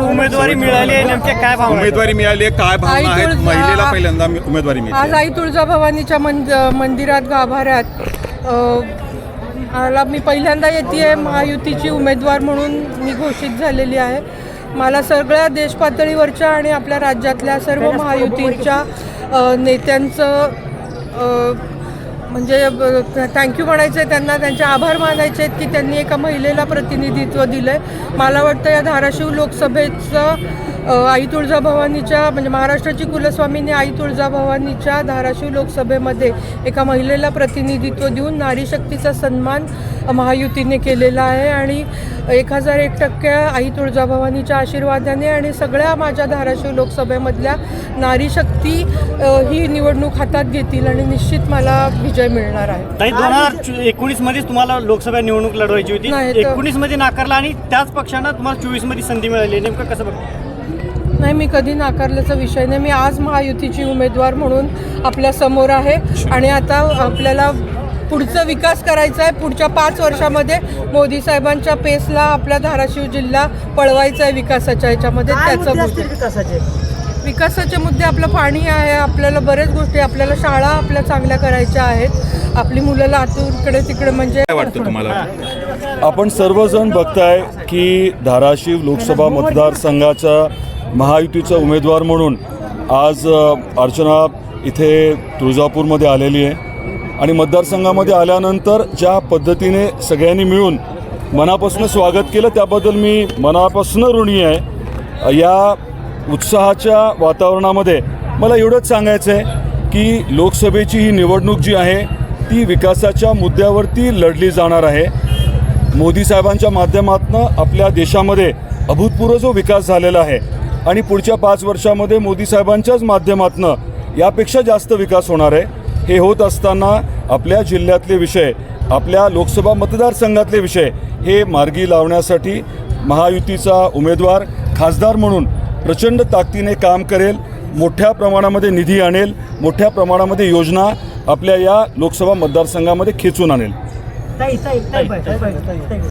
उमेदवारी मिळाली आहे. नेमक्या काय भाव उमेदवारी मिळाली आहे. काय आई महिलेला पहिल्यांदा उमेदवारी आज आई तुळजाभवानीच्या मंद मंदिरात गाभाऱ्यात मला मी पहिल्यांदा येते महायुतीची उमेदवार म्हणून मी घोषित झालेली आहे. मला सगळ्या देशपातळीवरच्या आणि आपल्या राज्यातल्या सर्व महायुतीच्या नेत्यांचं म्हणजे थँक्यू म्हणायचं आहे त्यांना. त्यांचे आभार मानायचे आहेत की त्यांनी एका महिलेला प्रतिनिधित्व दिलं आहे मला वाटतं या धाराशिव लोकसभेचं आई तुळजाभवानीच्या म्हणजे महाराष्ट्राची कुलस्वामीनी आई तुळजाभवानीच्या धाराशिव लोकसभेमध्ये एका महिलेला प्रतिनिधित्व देऊन नारी शक्तीचा सन्मान महायुतीने केलेला आहे आणि एक हजार एक टक्के आई तुळजाभवानीच्या आशीर्वादाने आणि सगळ्या माझ्या धाराशिव लोकसभेमधल्या नारी शक्ती ही निवडणूक हातात घेतील आणि निश्चित मला विजय मिळणार आहे. ताई दोन हजार एकोणीस मध्येच तुम्हाला लोकसभा निवडणूक लढवायची होती. एकोणीसमध्ये नाकारला आणि त्याच पक्षानं तुम्हाला चोवीसमध्ये संधी मिळाली. आहे. नेमकं कसं बघ नाही मी कधी नाकारल्याचा विषय नाही. मी आज महायुतीची उमेदवार म्हणून आपल्यासमोर आहे. आणि आता आपल्याला पुढचा विकास करायचा आहे. पुढच्या पाच वर्षामध्ये मोदी साहेबांच्या पेसला आपला धाराशिव जिल्हा पळवायचा आहे विकासाच्या ह्याच्यामध्ये त्याचा मुद्दे विकासाचे? मुद्दे आपलं पाणी आहे. आपल्याला बरेच गोष्टी आपल्याला शाळा आपल्या चांगल्या करायच्या आहेत. आपली मुलं लातूरकडे तिकडे म्हणजे काय वाटतं तुम्हाला? आपण सर्वजण बघताय की धाराशिव लोकसभा मतदारसंघाचा महायुतीचा उमेदवार म्हणून आज अर्चना इथे तुळजापूरमध्ये आलेली आहे. आणि मतदारसंघामध्ये आल्यानंतर ज्या पद्धतीने सगळ्यांनी मिळून मनापासून स्वागत केलं त्याबद्दल मी मनापासून ऋणी आहे. या उत्साहाच्या वातावरणामध्ये मला एवढंच सांगायचं आहे की लोकसभेची ही निवडणूक जी आहे ती विकासाच्या मुद्द्यावरती लढली जाणार आहे. मोदी साहेबांच्या माध्यमातून आपल्या देशामध्ये अभूतपूर्व जो विकास झालेला आहे आणि पुढच्या पाच वर्षामध्ये मोदी साहेबांच्याच माध्यमातून यापेक्षा जास्त विकास होणार आहे. हे होत असताना आपल्या जिल्ह्यातले विषय आपल्या लोकसभा मतदारसंघातले विषय हे मार्गी लावण्यासाठी महायुतीचा उमेदवार खासदार म्हणून प्रचंड ताकदीने काम करेल मोठ्या प्रमाणामध्ये निधी आणेल मोठ्या प्रमाणामध्ये योजना आपल्या या लोकसभा मतदारसंघामध्ये खेचून आणेल.